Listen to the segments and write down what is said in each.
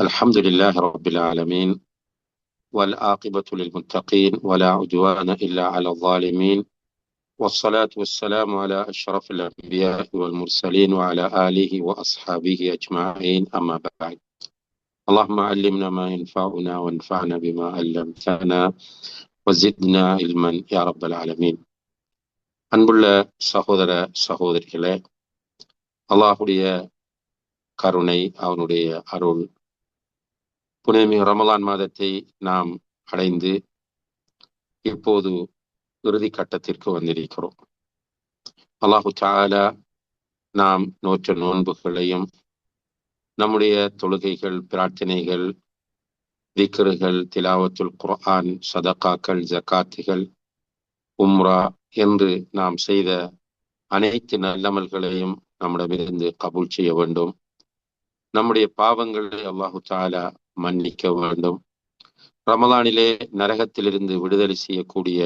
الحمد لله رب العالمين والعاقبة للمتقين ولا عدوان إلا على الظالمين والصلاة والسلام على أشرف الأنبياء والمرسلين وعلى آله وأصحابه أجمعين أما بعد اللهم علمنا ما ينفعنا وانفعنا بما علمتنا وزدنا علما يا رب العالمين அன்புள்ள சகோதர சகோதரிகளே அல்லாஹுடைய கருணை அவனுடைய அருள் புனிதமிகு ரமலான் மாதத்தை நாம் அடைந்து இப்போது இறுதி கட்டத்திற்கு வந்திருக்கிறோம். அல்லாஹு சாலா நாம் நோற்ற நோன்புகளையும் நம்முடைய தொழுகைகள் பிரார்த்தனைகள் திக்கர்கள் திலாவத்துல் குர்ஆன் சதகாக்கள் ஜக்காத்துகள் உம்ரா என்று நாம் செய்த அனைத்து நல்லமல்களையும் நம்மிடமிருந்து கபூல் செய்ய வேண்டும். நம்முடைய பாவங்களை அல்லாஹு தாலா மன்னிக்க வேண்டும். ரமலானிலே நரகத்திலிருந்து விடுதலை செய்யக்கூடிய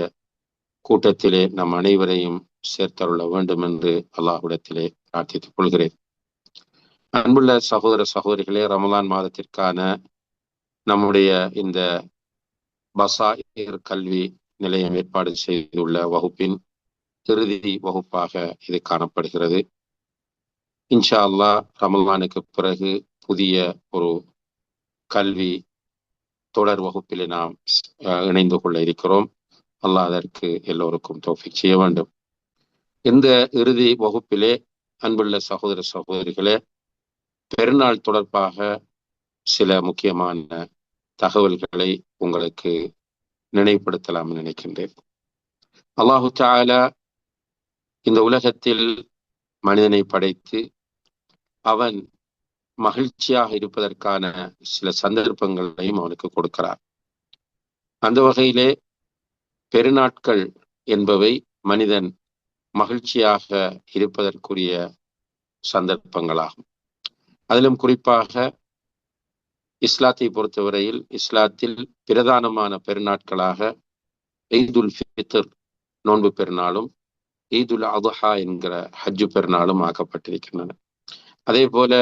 கூட்டத்திலே நம் அனைவரையும் சேர்த்தருள வேண்டும் என்று அல்லாஹுடத்திலே பிரார்த்தித்துக் கொள்கிறேன். அன்புள்ள சகோதர சகோதரிகளே ரமலான் மாதத்திற்கான நம்முடைய இந்த பசாயிர் கல்வி நிலையம் ஏற்பாடு செய்துள்ள வகுப்பின் இறுதி வகுப்பாக இது காணப்படுகிறது. இன்ஷா அல்லா ரமலானுக்கு பிறகு புதிய ஒரு கல்வி தொடர் வகுப்பில் நாம் இணைந்து கொள்ள இருக்கிறோம். அல்லாஹ் அதற்கு எல்லோருக்கும் தோஃபிக் செய்ய வேண்டும். இந்த இறுதி வகுப்பிலே அன்புள்ள சகோதர சகோதரிகளே பெருநாள் தொடர்பாக சில முக்கியமான தகவல்களை உங்களுக்கு நினைவுபடுத்தலாம் நினைக்கின்றேன். அல்லாஹு தாலா இந்த உலகத்தில் மனிதனை படைத்து அவன் மகிழ்ச்சியாக இருப்பதற்கான சில சந்தர்ப்பங்களையும் அவனுக்கு கொடுக்கிறார். அந்த வகையிலே பெருநாட்கள் என்பவை மனிதன் மகிழ்ச்சியாக இருப்பதற்குரிய சந்தர்ப்பங்களாகும். அதிலும் குறிப்பாக இஸ்லாத்தை பொறுத்தவரையில் இஸ்லாத்தில் பிரதானமான பெருநாட்களாக ஈதுல் ஃபித்ர் நோன்பு பெருநாளும் ஈதுல் அதுஹா என்கிற ஹஜ்ஜு பெருநாளும் ஆக்கப்பட்டிருக்கின்றன. அதே போல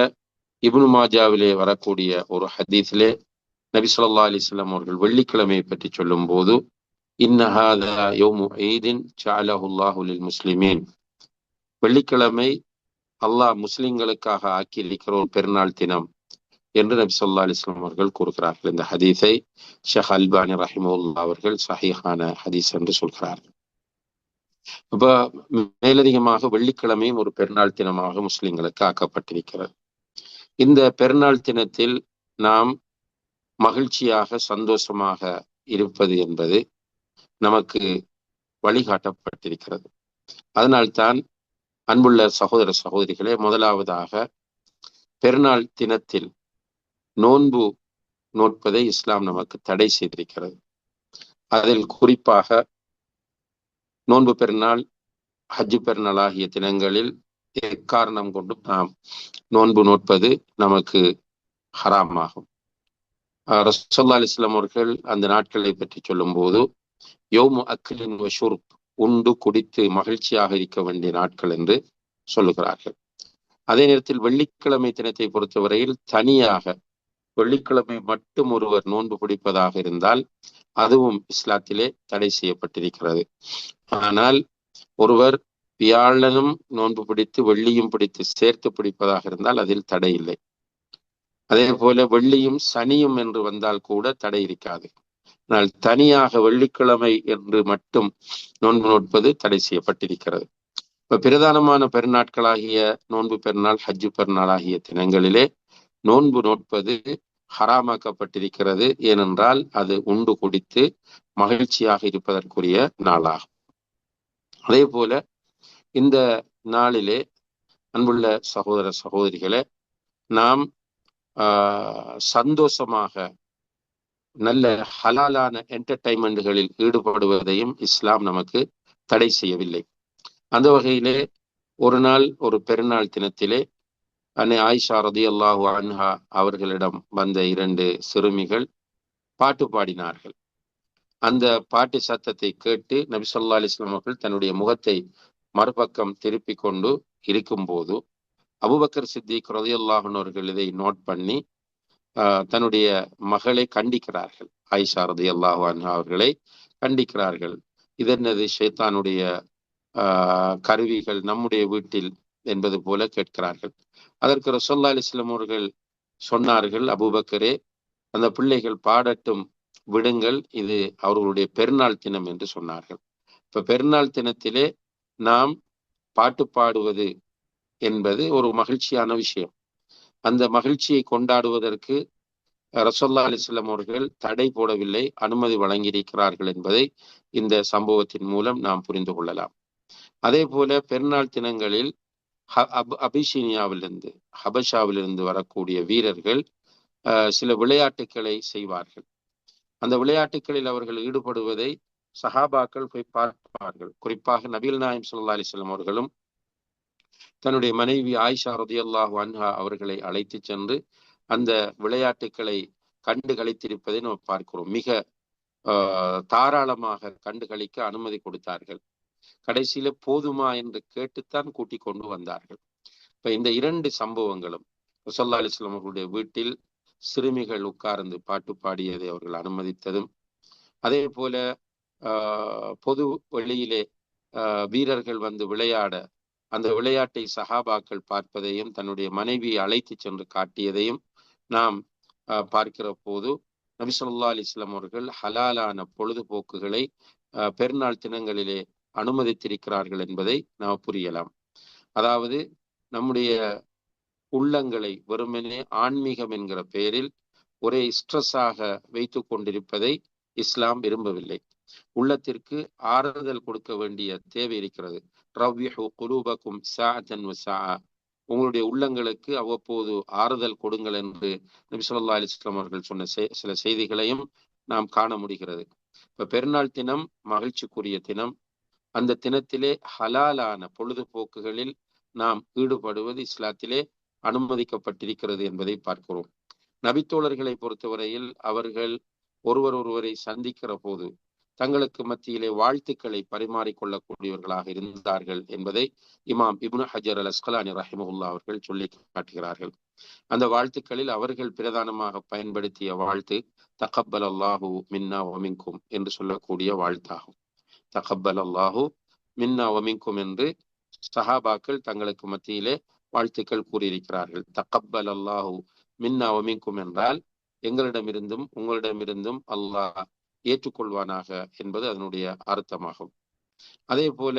இப்னு மாஜாவிலே வரக்கூடிய ஒரு ஹதீஸிலே நபி சொல்லா அலிஸ்லாம் அவர்கள் வெள்ளிக்கிழமையை பற்றி சொல்லும் போது முஸ்லிமீன். வெள்ளிக்கிழமை அல்லாஹ் முஸ்லிம்களுக்காக ஆக்கியிருக்கிற ஒரு பெருநாள் தினம் என்று நபி சொல்லா அலிஸ்லாம் அவர்கள் கூறுகிறார்கள். இந்த ஹதீஸை ஷேக் அல்பானி ரஹிமுல்லா அவர்கள் சஹிஹான ஹதீஸ் என்று சொல்கிறார்கள். அப்ப மேலதிகமாக வெள்ளிக்கிழமையும் ஒரு பெருநாள் தினமாக முஸ்லிம்களுக்கு ஆக்கப்பட்டிருக்கிறது. இந்த பெருநாள் தினத்தில் நாம் மகிழ்ச்சியாக சந்தோஷமாக இருப்பது என்பது நமக்கு வழிகாட்டப்பட்டிருக்கிறது. அதனால்தான் அன்புள்ள சகோதர சகோதரிகளே முதலாவதாக பெருநாள் தினத்தில் நோன்பு நோட்பதை இஸ்லாம் நமக்கு தடை செய்திருக்கிறது. அதில் குறிப்பாக நோன்பு பெருநாள் ஹஜ்ஜு பெருநாள் ஆகிய தினங்களில் எக்காரணம் கொண்டும் நாம் நோன்பு நோட்பது நமக்கு ஹராமாகும். ரசோல்லா அலிஸ்லாம் அவர்கள் அந்த நாட்களை பற்றி சொல்லும் போது யோமு அக்லின் வஷூர்ப் உண்டு குடித்து மகிழ்ச்சியாக இருக்க வேண்டிய நாட்கள் என்று சொல்லுகிறார்கள். அதே நேரத்தில் வெள்ளிக்கிழமை தினத்தை பொறுத்தவரையில் தனியாக வெள்ளிக்கிழமை மட்டும் ஒருவர் நோன்பு பிடிப்பதாக இருந்தால் அதுவும் இஸ்லாத்திலே தடை செய்யப்பட்டிருக்கிறது. ஆனால் ஒருவர் வியாழனும் நோன்பு பிடித்து வெள்ளியும் பிடித்து சேர்த்து பிடிப்பதாக இருந்தால் அதில் தடை இல்லை. அதே போல வெள்ளியும் சனியும் என்று வந்தால் கூட தடை இருக்காது. ஆனால் தனியாக வெள்ளிக்கிழமை என்று மட்டும் நோன்பு நோட்பது தடை செய்யப்பட்டிருக்கிறது. இப்ப பிரதானமான பெருநாட்களாகிய நோன்பு பெருநாள் ஹஜ்ஜு பெருநாள் ஆகிய தினங்களிலே நோன்பு நோட்பது ஹராமாக்கப்பட்டிருக்கிறது. ஏனென்றால் அது உண்டு குடித்து மகிழ்ச்சியாக இருப்பதற்குரிய நாளாகும். அதே போல இந்த நாளிலே அன்புள்ள சகோதர சகோதரிகளே நாம் சந்தோஷமாக நல்ல ஹலாலான என்டர்டைன்மெண்ட்களில் ஈடுபடுவதையும் இஸ்லாம் நமக்கு தடை செய்யவில்லை. அந்த வகையிலே ஒரு நாள் ஒரு பெருநாள் தினத்திலே அன்னை ஆயிஷா ரதி அல்லாஹு அன்ஹா அவர்களிடம் வந்த இரண்டு சிறுமிகள் பாட்டு பாடினார்கள். அந்த பாட்டு சத்தத்தை கேட்டு நபி சொல்லா அலிஸ்லாம் அவர்கள் தன்னுடைய முகத்தை மறுபக்கம் திருப்பி கொண்டு இருக்கும்போது அபுபக்கர் சித்திக் ரதியுல்லாஹன் அவர்கள் இதை நோட் பண்ணி தன்னுடைய மகளை கண்டிக்கிறார்கள். ஆயிஷா ரதி அல்லாஹான் அவர்களை கண்டிக்கிறார்கள். இதென்னது ஷேத்தானுடைய கருவிகள் நம்முடைய வீட்டில் என்பது போல கேட்கிறார்கள். அதற்கு ரசோல்லா அலிஸ்லாம் அவர்கள் சொன்னார்கள் அபுபக்கரே அந்த பிள்ளைகள் பாடட்டும் விடுங்கள். இது அவர்களுடைய பெருநாள் தினம் என்று சொன்னார்கள். இப்ப பெருநாள் தினத்திலே நாம் பாட்டு பாடுவது என்பது ஒரு மகிழ்ச்சியான விஷயம். அந்த மகிழ்ச்சியை கொண்டாடுவதற்கு ரசோல்லா அலிஸ்லாம் அவர்கள் தடை போடவில்லை அனுமதி வழங்கியிருக்கிறார்கள் என்பதை இந்த சம்பவத்தின் மூலம் நாம் புரிந்து கொள்ளலாம். அதே போல பெருநாள் தினங்களில் அபிஷீனியாவிலிருந்து ஹபஷாவிலிருந்து வரக்கூடிய வீரர்கள் சில விளையாட்டுக்களை செய்வார்கள். அந்த விளையாட்டுகளில் அவர்கள் ஈடுபடுவதை சஹாபாக்கள் போய் பார்ப்பார்கள். குறிப்பாக நபீல் நாயம் சல்லா அலிஸ்லாம் அவர்களும் தன்னுடைய மனைவி ஆயிஷா ரதியல்லாஹு அன்ஹா அவர்களை அழைத்து சென்று அந்த விளையாட்டுக்களை கண்டு கழித்திருப்பதை நம்ம பார்க்கிறோம். மிக தாராளமாக கண்டு கழிக்க அனுமதி கொடுத்தார்கள். கடைசியில போதுமா என்று கேட்டுத்தான் கூட்டிக் கொண்டு வந்தார்கள். இப்ப இந்த இரண்டு சம்பவங்களும் ரசல்லா அலிஸ்லாம் அவர்களுடைய வீட்டில் சிறுமிகள் உட்கார்ந்து பாட்டு பாடியதை அவர்கள் அனுமதித்ததும் அதே போல பொது வழியிலே வீரர்கள் வந்து விளையாட அந்த விளையாட்டை சஹாபாக்கள் பார்ப்பதையும் தன்னுடைய மனைவியை அழைத்து சென்று காட்டியதையும் நாம் பார்க்கிற போது நபிசல்லா அலிஸ்லாம் அவர்கள் ஹலாலான பொழுதுபோக்குகளை பெருநாள் தினங்களிலே அனுமதித்திருக்கிறார்கள் என்பதை நாம் புரியலாம். அதாவது நம்முடைய உள்ளங்களை வெறுமனே ஆன்மீகம் என்கிற பெயரில் ஒரே ஸ்ட்ரெஸ்ஸாக வைத்து கொண்டிருப்பதை இஸ்லாம் விரும்பவில்லை. உள்ளத்திற்கு ஆறுதல் கொடுக்க வேண்டிய தேவை இருக்கிறது. ரவ்யஹு குலூபக்கும் சாஅத்தன் உங்களுடைய உள்ளங்களுக்கு அவ்வப்போது ஆறுதல் கொடுங்கள் என்று நபி சொல்லா அலிஸ்லாம் அவர்கள் சொன்ன சில செய்திகளையும் நாம் காண முடிகிறது. இப்ப பெருநாள் தினம் மகிழ்ச்சிக்குரிய தினம். அந்த தினத்திலே ஹலாலான பொழுதுபோக்குகளில் நாம் ஈடுபடுவது இஸ்லாத்திலே அனுமதிக்கப்பட்டிருக்கிறது என்பதை பார்க்கிறோம். நபித்தோழர்களை பொறுத்தவரையில் அவர்கள் ஒருவர் ஒருவரை சந்திக்கிற போது தங்களுக்கு மத்தியிலே வாழ்த்துக்களை பரிமாறிக்கொள்ளக்கூடியவர்களாக இருந்தார்கள் என்பதை இமாம் இப்னு ஹஜர் அல் அஸ்கலானி ரஹிமுல்லா அவர்கள் சொல்லி காட்டுகிறார்கள். அந்த வாழ்த்துக்களில் அவர்கள் பிரதானமாக பயன்படுத்திய வாழ்த்து தகப்பல் அல்லாஹு மின்னா ஒமிங்கும் என்று சொல்லக்கூடிய வாழ்த்தாகும். தகப்பல் அல்லாஹு மின்னா ஒமிங்கும் என்று சஹாபாக்கள் தங்களுக்கு மத்தியிலே வாழ்த்துக்கள் கூறியிருக்கிறார்கள். தகப்பல் அல்லாஹு மின்னா ஒமிங்கும் என்றால் எங்களிடமிருந்தும் உங்களிடமிருந்தும் அல்லாஹ் ஏற்றுக்கொள்வானாக என்பது அதனுடைய அர்த்தமாகும். அதே போல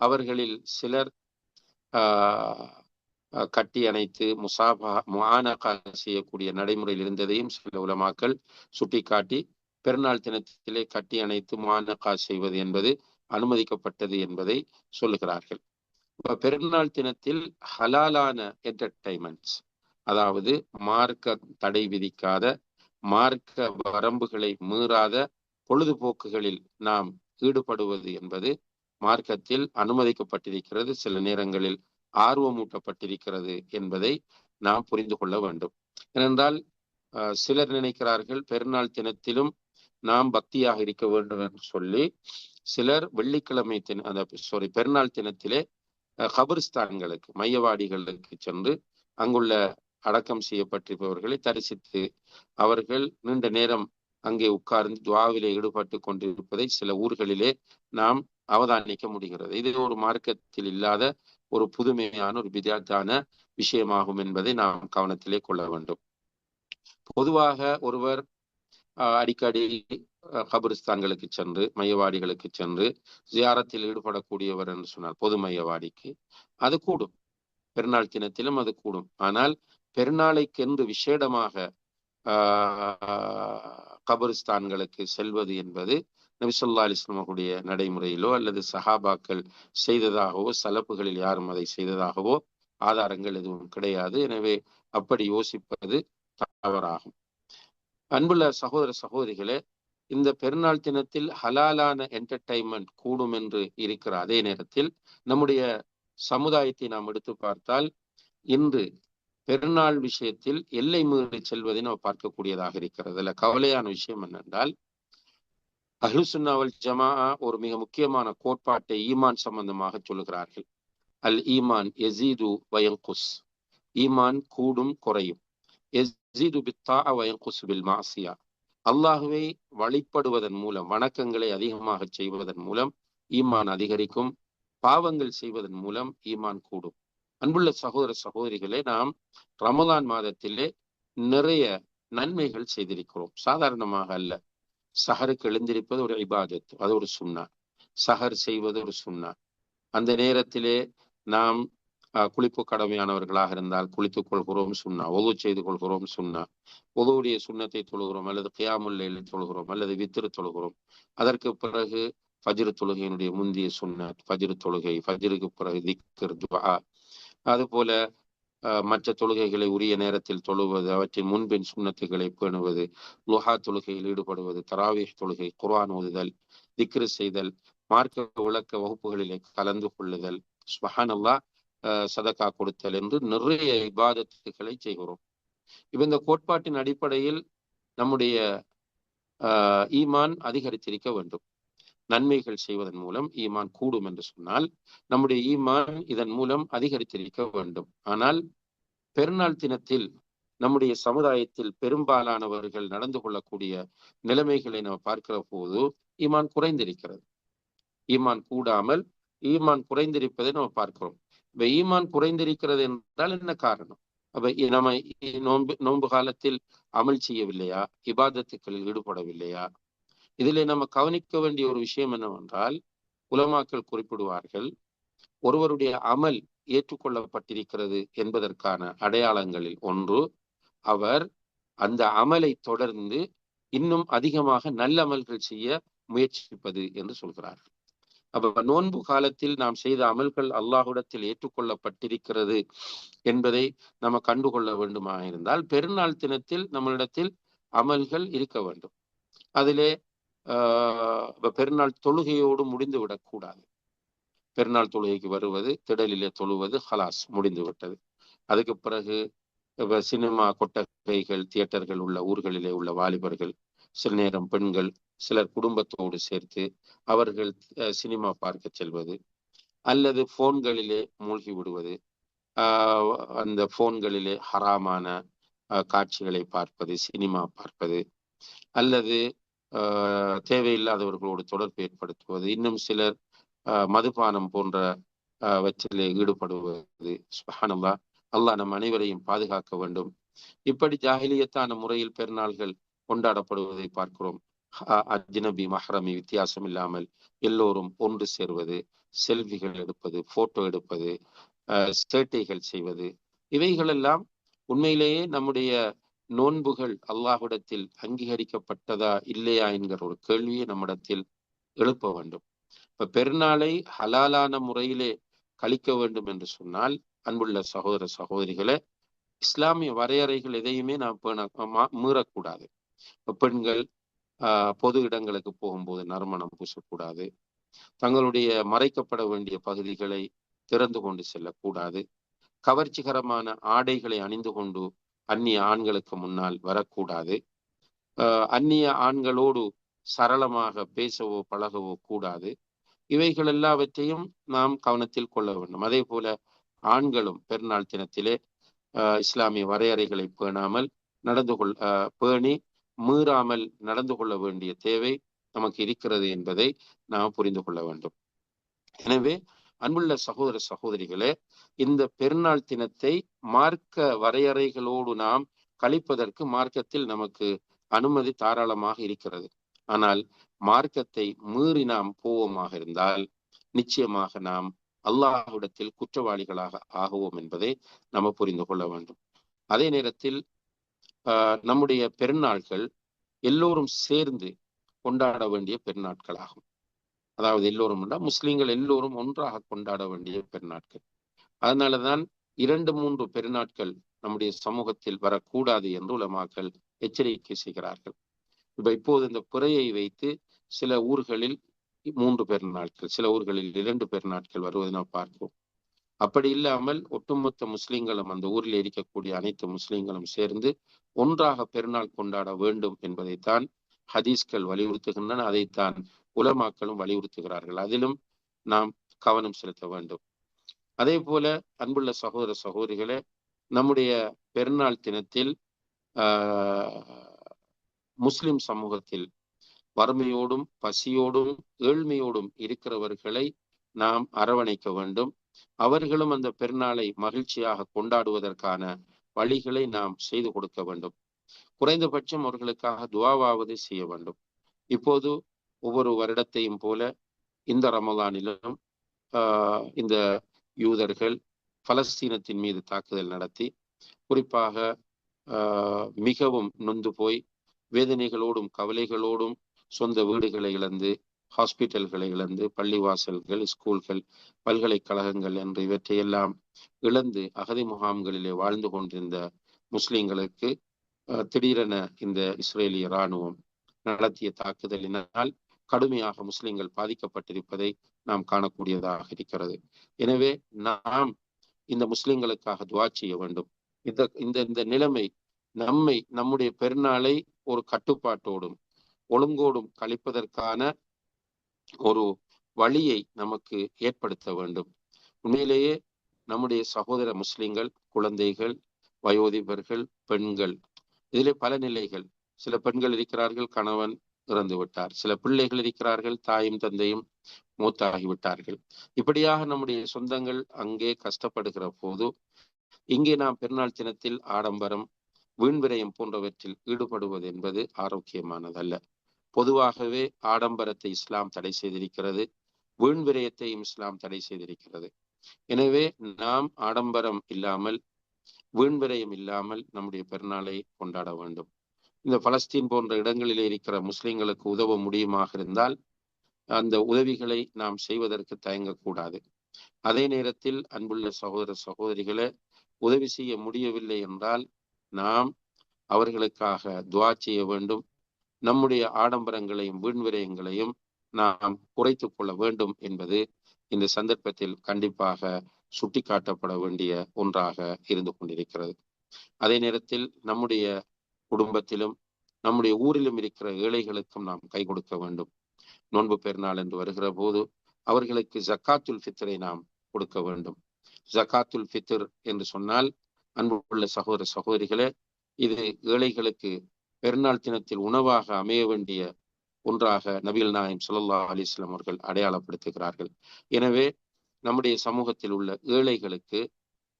அவர்களில் சிலர் கட்டி அணைத்து முசாபா முஆனகா செய்யக்கூடிய நடைமுறையில் இருந்ததையும் சில உலமாக்கள் சுட்டிக்காட்டி பெருநாள் தினத்திலே கட்டி அணைத்து முஆனகா செய்வது என்பது அனுமதிக்கப்பட்டது என்பதை சொல்லுகிறார்கள். பெருநாள் தினத்தில் ஹலாலான என்டர்டைன்மெண்ட்ஸ் அதாவது மார்க்க தடை விதிக்காத மார்க்க வரம்புகளை மீறாத பொழுதுபோக்குகளில் நாம் ஈடுபடுவது என்பது மார்க்கத்தில் அனுமதிக்கப்பட்டிருக்கிறது. சில நேரங்களில் ஆர்வமூட்டப்பட்டிருக்கிறது என்பதை நாம் புரிந்து கொள்ள வேண்டும். ஏனென்றால் சிலர் நினைக்கிறார்கள் பெருநாள் தினத்திலும் நாம் பக்தியாக இருக்க வேண்டும் என்று சொல்லி சிலர் வெள்ளிக்கிழமை தின அந்த சாரி பெருநாள் தினத்திலே கபிரிஸ்தான்களுக்கு மையவாடிகளுக்கு சென்று அங்குள்ள அடக்கம் செய்யப்பட்டிருப்பவர்களை தரிசித்து அவர்கள் நீண்ட நேரம் அங்கே உட்கார்ந்து துவாவிலே ஈடுபட்டு கொண்டிருப்பதை சில ஊர்களிலே நாம் அவதானிக்க முடிகிறது. இது ஒரு மார்க்கத்தில் இல்லாத ஒரு புதுமையான ஒரு வித்தியாத்தான விஷயமாகும் என்பதை நாம் கவனத்திலே கொள்ள வேண்டும். பொதுவாக ஒருவர் அடிக்கடி கபிரிஸ்தான்களுக்கு சென்று மையவாடிகளுக்கு சென்று ஜியாரத்தில் ஈடுபடக்கூடியவர் என்று சொன்னால் பொது மையவாடிக்கு அது கூடும். பெருநாள் தினத்திலும் அது கூடும். ஆனால் பெருநாளைக்கென்று விசேடமாக கபரிஸ்தான்களுக்கு செல்வது என்பது நபிசல்லா அலிஸ்லாமுடைய நடைமுறையிலோ அல்லது சஹாபாக்கள் செய்ததாகவோ சலப்புகளில் யாரும் அதை செய்ததாகவோ ஆதாரங்கள் எதுவும் கிடையாது. எனவே அப்படி யோசிப்பது தவறாகும். அன்புள்ள சகோதர சகோதரிகளே இந்த பெருநாள் தினத்தில் ஹலாலான என்டர்டைன்மெண்ட் கூடும் என்று இருக்கிற அதே நேரத்தில் நம்முடைய சமுதாயத்தை நாம் எடுத்து பார்த்தால் இன்று பெருநாள் விஷயத்தில் எல்லை மீறி செல்வதை நாம் பார்க்கக்கூடியதாக இருக்கிறது. அதுல கவலையான விஷயம் என்னென்றால் அஹ்லுசுன்னாவல் ஜமா ஒரு மிக முக்கியமான கோட்பாட்டை ஈமான் சம்பந்தமாக சொல்லுகிறார்கள். அல் ஈமான் எசீது வயங்குஸ் ஈமான் கூடும் குறையும். அல்லாஹுவை வழிபடுவதன் மூலம் வணக்கங்களை அதிகமாக செய்வதன் மூலம் ஈமான் அதிகரிக்கும். பாவங்கள் செய்வதன் மூலம் ஈமான் கூடும். அன்புள்ள சகோதர சகோதரிகளே நாம் ரமதான் மாதத்திலே நிறைய நன்மைகள் செய்திருக்கிறோம். சாதாரணமாக அல்ல. சஹருக்கு எழுந்திருப்பது ஒரு இபாதத் அது ஒரு சுண்ணா சஹர் செய்வது ஒரு சுண்ணா அந்த நேரத்திலே நாம் குளிப்பு கடமையானவர்களாக இருந்தால் குளித்துக் கொள்கிறோம் சுண்ணா ஒது செய்து கொள்கிறோம் சுண்ணா ஒதுவுடைய சுண்ணத்தை தொழுகிறோம் அல்லது கியாமுல்லையில் தொழுகிறோம் அல்லது வித்திரு தொழுகிறோம். அதற்கு பிறகு ஃபஜ்ரு தொழுகையினுடைய முந்திய சுண்ண ஃபஜ்ரு தொழுகை ஃபஜ்ருக்கு பிறகு திக்கர் துவா அது போல மற்ற தொழுகைகளை உரிய நேரத்தில் தொழுவது அவற்றின் முன்பின் சுண்ணத்துகளை பேணுவது லுஹா தொழுகையில் ஈடுபடுவது தராவிஹ் தொழுகை குர்ஆன் ஓதுதல் திக்ரு செய்தல் மார்க்க விளக்க வகுப்புகளிலே கலந்து கொள்ளுதல் ஸ்மஹான் சதக்கா கொடுத்தல் என்று நிறைய இபாதத்துகளை செய்கிறோம். இப்ப இந்த கோட்பாட்டின் அடிப்படையில் நம்முடைய ஈமான் அதிகரித்திருக்க வேண்டும். நன்மைகள் செய்வதன் மூலம் ஈமான் கூடும் என்று சொன்னால் நம்முடைய ஈமான் இதன் மூலம் அதிகரித்திருக்க வேண்டும். ஆனால் பெருநாள் தினத்தில் நம்முடைய சமுதாயத்தில் பெரும்பாலானவர்கள் நடந்து கொள்ளக்கூடிய நிலைமைகளை நாம் பார்க்கிற போது ஈமான் குறைந்திருக்கிறது. ஈமான் கூடாமல் ஈமான் குறைந்திருப்பதை நம்ம பார்க்கிறோம். இப்ப ஈமான் குறைந்திருக்கிறது என்றால் என்ன காரணம்? அப்ப நம்ம நோன்பு நோன்பு காலத்தில் அமல் செய்யவில்லையா? இபாதத்துக்களில் ஈடுபடவில்லையா? இதில் நம்ம கவனிக்க வேண்டிய ஒரு விஷயம் என்னவென்றால் உலமாக்கள் குறிப்பிடுவார்கள் ஒருவருடைய அமல் ஏற்றுக்கொள்ளப்பட்டிருக்கிறது என்பதற்கான அடையாளங்களில் ஒன்று அவர் அந்த அமலை தொடர்ந்து இன்னும் அதிகமாக நல்லமல்கள் செய்ய முயற்சிப்பது என்று சொல்கிறார்கள் அப்ப நோன்பு காலத்தில் நாம் செய்த அமல்கள் அல்லாஹுடத்தில் ஏற்றுக்கொள்ளப்பட்டிருக்கிறது என்பதை நம்ம கண்டுகொள்ள வேண்டுமா இருந்தால் பெருநாள் தினத்தில் நம்மளிடத்தில் அமல்கள் இருக்க வேண்டும். அதிலே பெருநாள் தொழுகையோடு முடிந்து விடக்கூடாது. பெருநாள் தொழுகைக்கு வருவது திடலிலே தொழுவது ஹலாஸ் முடிந்து விட்டது. அதுக்கு பிறகு சினிமா கொட்டகைகள் தியேட்டர்கள் உள்ள ஊர்களிலே உள்ள வாலிபர்கள் சில நேரம் பெண்கள் சிலர் குடும்பத்தோடு சேர்த்து அவர்கள் சினிமா பார்க்க செல்வது அல்லது போன்களிலே மூழ்கி விடுவது ஆஹ் அந்த போன்களிலே ஹராமான காட்சிகளை பார்ப்பது சினிமா பார்ப்பது அல்லது தேவையில்லாதவர்களோடு தொடர்பு ஏற்படுத்துவது இன்னும் சிலர் மதுபானம் போன்ற வற்றிலே ஈடுபடுவது சுபஹானல்லா. அல்லாஹ் நம் அனைவரையும் பாதுகாக்க வேண்டும். இப்படி ஜாகிலியத்தான முறையில் பெருநாள்கள் கொண்டாடப்படுவதை பார்க்கிறோம். அஜ்னபி மஹ்ரமி வித்தியாசம் இல்லாமல் எல்லோரும் ஒன்று சேர்வது செல்விகள் எடுப்பது போட்டோ எடுப்பது சேட்டைகள் செய்வது இவைகளெல்லாம் உண்மையிலேயே நம்முடைய நோன்புகள் அல்லாஹுடத்தில் அங்கீகரிக்கப்பட்டதா இல்லையா என்கிற ஒரு கேள்வியை நம்மிடத்தில் எழுப்ப வேண்டும். இப்ப பெருநாளை ஹலாலான முறையிலே கழிக்க வேண்டும் என்று சொன்னால் அன்புள்ள சகோதர சகோதரிகளை இஸ்லாமிய வரையறைகள் எதையுமே நாம் மீறக்கூடாது. பெண்கள் ஆஹ் பொது இடங்களுக்கு போகும்போது நறுமணம் பூசக்கூடாது. தங்களுடைய மறைக்கப்பட வேண்டிய பகுதிகளை திறந்து கொண்டு செல்லக்கூடாது. கவர்ச்சிகரமான ஆடைகளை அணிந்து கொண்டு அந்நிய ஆண்களுக்கு முன்னால் வரக்கூடாது. அந்நிய ஆண்களோடு சரளமாக பேசவோ பழகவோ கூடாது. இவைகள் எல்லாவற்றையும் நாம் கவனத்தில் கொள்ள வேண்டும். அதே போல ஆண்களும் பெருநாள் தினத்திலே இஸ்லாமிய வரையறைகளை பேணாமல் நடந்து கொள் பேணி மீறாமல் நடந்து கொள்ள வேண்டிய தேவை நமக்கு இருக்கிறது என்பதை நாம் புரிந்து கொள்ள வேண்டும். எனவே அன்புள்ள சகோதர சகோதரிகளே இந்த பெருநாள் தினத்தை மார்க்க வரையறைகளோடு நாம் கழிப்பதற்கு மார்க்கத்தில் நமக்கு அனுமதி தாராளமாக இருக்கிறது. ஆனால் மார்க்கத்தை மீறி நாம் போவோமாக இருந்தால் நிச்சயமாக நாம் அல்லாஹ்விடத்தில் குற்றவாளிகளாக ஆகுவோம் என்பதை நம்ம புரிந்து கொள்ள வேண்டும். அதே நேரத்தில் நம்முடைய பெருநாள்கள் எல்லோரும் சேர்ந்து கொண்டாட வேண்டிய பெருநாட்களாகும் அதாவது எல்லோரும் முஸ்லிம்கள் எல்லோரும் ஒன்றாக கொண்டாட வேண்டிய பெருநாட்கள். அதனாலதான் இரண்டு மூன்று பெருநாட்கள் நம்முடைய சமூகத்தில் வரக்கூடாது என்று உலமாக்கள் எச்சரிக்கை செய்கிறார்கள். இப்ப இப்போது இந்த புறையை வைத்து சில ஊர்களில் மூன்று பெருநாட்கள் சில ஊர்களில் இரண்டு பெருநாட்கள் வருவதை நாம் பார்ப்போம். அப்படி இல்லாமல் ஒட்டுமொத்த முஸ்லிம்களும் அந்த ஊரில் இருக்கக்கூடிய அனைத்து முஸ்லிம்களும் சேர்ந்து ஒன்றாக பெருநாள் கொண்டாட வேண்டும் என்பதைத்தான் ஹதீஸ்கள் வலியுறுத்துகின்றன. அதைத்தான் உலமாக்களும் வலியுறுத்துகிறார்கள். அதிலும் நாம் கவனம் செலுத்த வேண்டும். அதே போல அன்புள்ள சகோதர சகோதரிகளே நம்முடைய பெருநாள் தினத்தில் முஸ்லிம் சமூகத்தில் வறுமையோடும் பசியோடும் ஏழ்மையோடும் இருக்கிறவர்களை நாம் அரவணைக்க வேண்டும். அவர்களும் அந்த பெருநாளை மகிழ்ச்சியாக கொண்டாடுவதற்கான வழிகளை நாம் செய்து கொடுக்க வேண்டும். குறைந்தபட்சம் அவர்களுக்காக துவாவாவது செய்ய வேண்டும். இப்போது ஒவ்வொரு வருடத்தையும் போல இந்த ரமலானிலும் இந்த யூதர்கள் பலஸ்தீனத்தின் மீது தாக்குதல் நடத்தி குறிப்பாக மிகவும் நொந்து போய் வேதனைகளோடும் கவலைகளோடும் சொந்த வீடுகளை இழந்து ஹாஸ்பிட்டல்களை இழந்து பள்ளிவாசல்கள் ஸ்கூல்கள் பல்கலைக்கழகங்கள் என்று இவற்றையெல்லாம் இழந்து அகதி முகாம்களிலே வாழ்ந்து கொண்டிருந்த முஸ்லிம்களுக்கு திடீரென இந்த இஸ்ரேலிய இராணுவம் நடத்திய தாக்குதலினால் கடுமையாக முஸ்லிம்கள் பாதிக்கப்பட்டிருப்பதை நாம் காணக்கூடியதாக இருக்கிறது. எனவே நாம் இந்த முஸ்லிம்களுக்காக துவா செய்ய வேண்டும். இந்த இந்த இந்த நிலைமை நம்மை நம்முடைய பெருநாளை ஒரு கட்டுப்பாட்டோடும் ஒழுங்கோடும் கழிப்பதற்கான ஒரு வழியை நமக்கு ஏற்படுத்த வேண்டும். உண்மையிலேயே நம்முடைய சகோதர முஸ்லிம்கள் குழந்தைகள் வயோதிபர்கள் பெண்கள் இதிலே பல நிலைகள். சில பெண்கள் இருக்கிறார்கள் கணவன் இறந்து விட்டார். சில பிள்ளைகள் இருக்கிறார்கள் தாயும் தந்தையும் மூத்தாகிவிட்டார்கள் இப்படியாக நம்முடைய சொந்தங்கள் அங்கே கஷ்டப்படுகிற போது இங்கே நாம் பெருநாள் தினத்தில் ஆடம்பரம் வீண்விரயம் போன்றவற்றில் ஈடுபடுவது என்பது ஆரோக்கியமானதல்ல. பொதுவாகவே ஆடம்பரத்தை இஸ்லாம் தடை செய்திருக்கிறது வீண்விரயத்தையும் இஸ்லாம் தடை செய்திருக்கிறது. எனவே நாம் ஆடம்பரம் இல்லாமல் வீண்விரயம் இல்லாமல் நம்முடைய பெருநாளை கொண்டாட வேண்டும். இந்த பலஸ்தீன் போன்ற இடங்களில் இருக்கிற முஸ்லிம்களுக்கு உதவ முடியுமாக இருந்தால் அந்த உதவிகளை நாம் செய்வதற்கு தயங்கக்கூடாது. அதே நேரத்தில் அன்புள்ள சகோதர சகோதரிகளை உதவி செய்ய முடியவில்லை என்றால் நாம் அவர்களுக்காக துவா செய்ய வேண்டும். நம்முடைய ஆடம்பரங்களையும் வீண்விரயங்களையும் நாம் குறைத்து கொள்ள வேண்டும் என்பது இந்த சந்தர்ப்பத்தில் கண்டிப்பாக சுட்டிக்காட்டப்பட வேண்டிய ஒன்றாக இருந்து கொண்டிருக்கிறது. அதே நேரத்தில் நம்முடைய குடும்பத்திலும் நம்முடைய ஊரிலும் இருக்கிற ஏழைகளுக்கும் நாம் கை கொடுக்க வேண்டும். நோன்பு பெருநாள் என்று வருகிற போது அவர்களுக்கு ஜக்காத்துல் ஃபித்தரை நாம் கொடுக்க வேண்டும். ஜக்காத்துல் ஃபித்தர் என்று சொன்னால் அன்புள்ள சகோதர சகோதரிகளே இது ஏழைகளுக்கு பெருநாள் தினத்தில் உணவாக அமைய வேண்டிய ஒன்றாக நபிகள் நாயம் சுல்லா அலிஸ்லாம் அவர்கள் அடையாளப்படுத்துகிறார்கள். எனவே நம்முடைய சமூகத்தில் உள்ள ஏழைகளுக்கு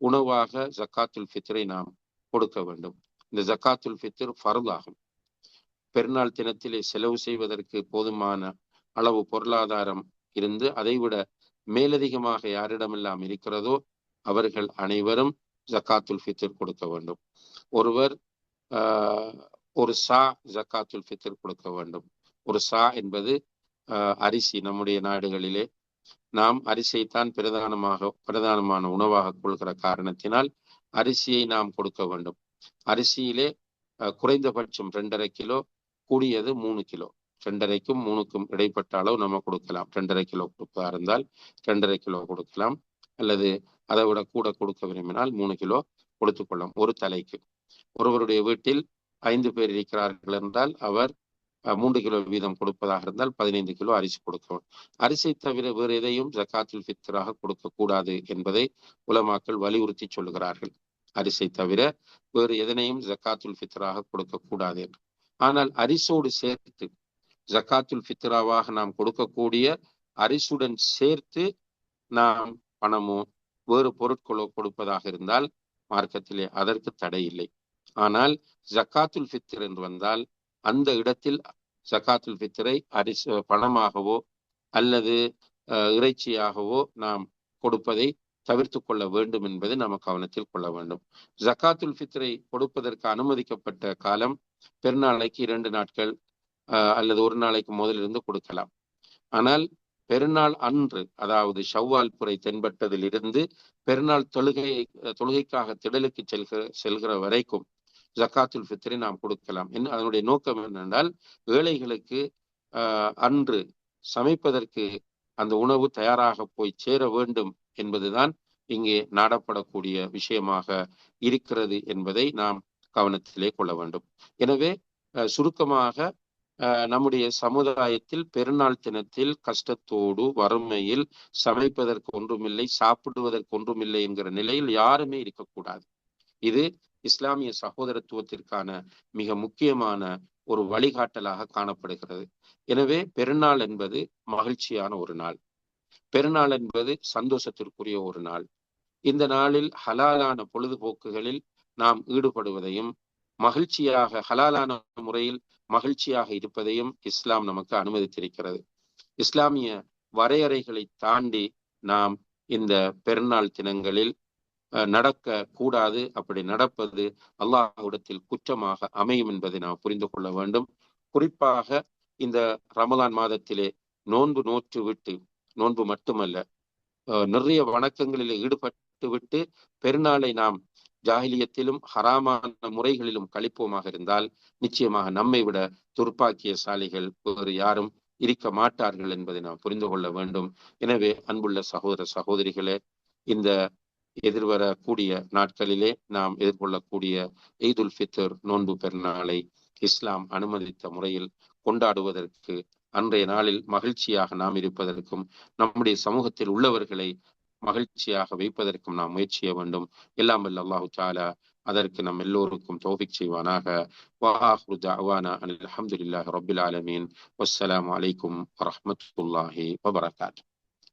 உணவாக ஜக்காத்துல் ஃபித்ரை நாம் கொடுக்க வேண்டும். இந்த ஜக்காத்துல் ஃபித்ர் ஃபர்தாகும். பெருநாள் தினத்திலே செலவு செய்வதற்கு போதுமான அளவு பொருளாதாரம் இருந்து அதைவிட மேலதிகமாக யாரிடமெல்லாம் இருக்கிறதோ அவர்கள் அனைவரும் ஜக்காத்துல் ஃபித்ர் கொடுக்க வேண்டும். ஒருவர் ஒரு சா ஜக்காத்துல் ஃபித்ர் கொடுக்க வேண்டும். ஒரு சா என்பது அரிசி நம்முடைய நாடுகளிலே. நாம் அரிசியைத்தான் பிரதானமாக பிரதானமான உணவாக கொள்கிற காரணத்தினால் அரிசியை நாம் கொடுக்க வேண்டும். அரிசியிலே குறைந்தபட்சம் ரெண்டரை கிலோ கூடியது மூணு கிலோ. ரெண்டரைக்கும் மூணுக்கும் இடைப்பட்ட அளவு நம்ம கொடுக்கலாம். ரெண்டரை கிலோ கொடுப்பதா இருந்தால் ரெண்டரை கிலோ கொடுக்கலாம். அல்லது அதை விட கூட கொடுக்க விரும்பினால் மூணு கிலோ கொடுத்துக்கொள்ளும் கொள்ளலாம். ஒரு தலைக்கு. ஒருவருடைய வீட்டில் ஐந்து பேர் இருக்கிறார்கள் என்றால் அவர் மூன்று கிலோ வீதம் கொடுப்பதாக இருந்தால் பதினைந்து கிலோ அரிசி கொடுக்கணும் அரிசி தவிர வேறு எதையும் ஜக்காத்தில் ஃபித்ராக கொடுக்க கூடாது என்பதை உலமாக்கள் வலியுறுத்தி சொல்லுகிறார்கள். அரிசை தவிர வேறு எதனையும் ஜக்காத்துல் ஃபித்ராக கொடுக்க கூடாது என்று. ஆனால் அரிசோடு சேர்த்து ஜக்காத்துல் ஃபித்ராவாக நாம் கொடுக்கக்கூடிய அரிசுடன் சேர்த்து நாம் பணமோ வேறு பொருட்களோ கொடுப்பதாக இருந்தால் மார்க்கத்திலே அதற்கு தடை இல்லை. ஆனால் ஜக்காத்துல் ஃபித்ர் என்று வந்தால் அந்த இடத்தில் ஜக்காத்துல் ஃபித்ரை அரிசி பணமாகவோ அல்லது இறைச்சியாகவோ நாம் கொடுப்பதை தவிர்த்து கொள்ள வேண்டும் என்பதை நாம் கவனத்தில் கொள்ள வேண்டும். ஜக்காத்துல் ஃபித்ரை கொடுப்பதற்கு அனுமதிக்கப்பட்ட காலம் பெருநாளைக்கு இரண்டு நாட்கள் அல்லது ஒரு நாளைக்கு முதலிருந்து கொடுக்கலாம். ஆனால் பெருநாள் அன்று அதாவது ஷவ்வால் புரை தென்பட்டதிலிருந்து பெருநாள் தொழுகை தொழுகைக்காக திடலுக்கு செல்கிற செல்கிற வரைக்கும் ஜக்காத்துல் ஃபித்ரை நாம் கொடுக்கலாம். என்ன அதனுடைய நோக்கம் என்னென்றால் ஏழைகளுக்கு அன்று சமைப்பதற்கு அந்த உணவு தயாராக போய் சேர வேண்டும் என்பதுதான் இங்கே நாடப்படக்கூடிய விஷயமாக இருக்கிறது என்பதை நாம் கவனத்திலே கொள்ள வேண்டும். எனவே சுருக்கமாக நம்முடைய சமுதாயத்தில் பெருநாள் தினத்தில் கஷ்டத்தோடு வறுமையில் சமைப்பதற்கு ஒன்றுமில்லை சாப்பிடுவதற்கு ஒன்றுமில்லை என்கிற நிலையில் யாருமே இருக்கக்கூடாது. இது இஸ்லாமிய சகோதரத்துவத்திற்கான மிக முக்கியமான ஒரு வழிகாட்டலாக காணப்படுகிறது. எனவே பெருநாள் என்பது மகிழ்ச்சியான ஒரு நாள். பெருநாள் என்பது சந்தோஷத்திற்குரிய ஒரு நாள். இந்த நாளில் ஹலாலான பொழுதுபோக்குகளில் நாம் ஈடுபடுவதையும் மகிழ்ச்சியாக ஹலாலான முறையில் மகிழ்ச்சியாக இருப்பதையும் இஸ்லாம் நமக்கு அனுமதித்திருக்கிறது. இஸ்லாமிய வரையறைகளை தாண்டி நாம் இந்த பெருநாள் தினங்களில் நடக்க கூடாது அப்படி நடப்பது அல்லாஹுடத்தில் குற்றமாக அமையும் என்பதை நாம் புரிந்து கொள்ள வேண்டும். குறிப்பாக இந்த ரமலான் மாதத்திலே நோன்பு நோற்று விட்டு நோன்பு மட்டுமல்ல நிறைய வணக்கங்களில் ஈடுபட்டு விட்டு பெருநாளை நாம் ஜாகிலியத்திலும் ஹராமான முறைகளிலும் கழிப்போமாக இருந்தால் நிச்சயமாக நம்மை விட துர்ப்பாக்கியசாலிகள் வேறு யாரும் இருக்க மாட்டார்கள் என்பதை நாம் புரிந்து கொள்ள வேண்டும். எனவே அன்புள்ள சகோதர சகோதரிகளே இந்த எதிர்வரக்கூடிய நாட்களிலே நாம் எதிர்கொள்ளக்கூடிய ஈதுல் ஃபித்ர் நோன்பு பெருநாளை இஸ்லாம் அனுமதித்த முறையில் கொண்டாடுவதற்கு அன்றைய நாளில் மகிழ்ச்சியாக நாம் இருப்பதற்கும் நம்முடைய சமூகத்தில் உள்ளவர்களை மகிழ்ச்சியாக வைப்பதற்கும் நாம் முயற்சிய வேண்டும். எல்லாம் வல்ல அல்லாஹு சாலா அதற்கு நம் எல்லோருக்கும் தோஃபிக் செய்வானாக. வாஹு தாவானா அனில் அஹமதுல்லாஹி ஆலமீன். வஸ்ஸலாமு அலைக்கும் வரமத்துல்லாஹி வபரகாத்.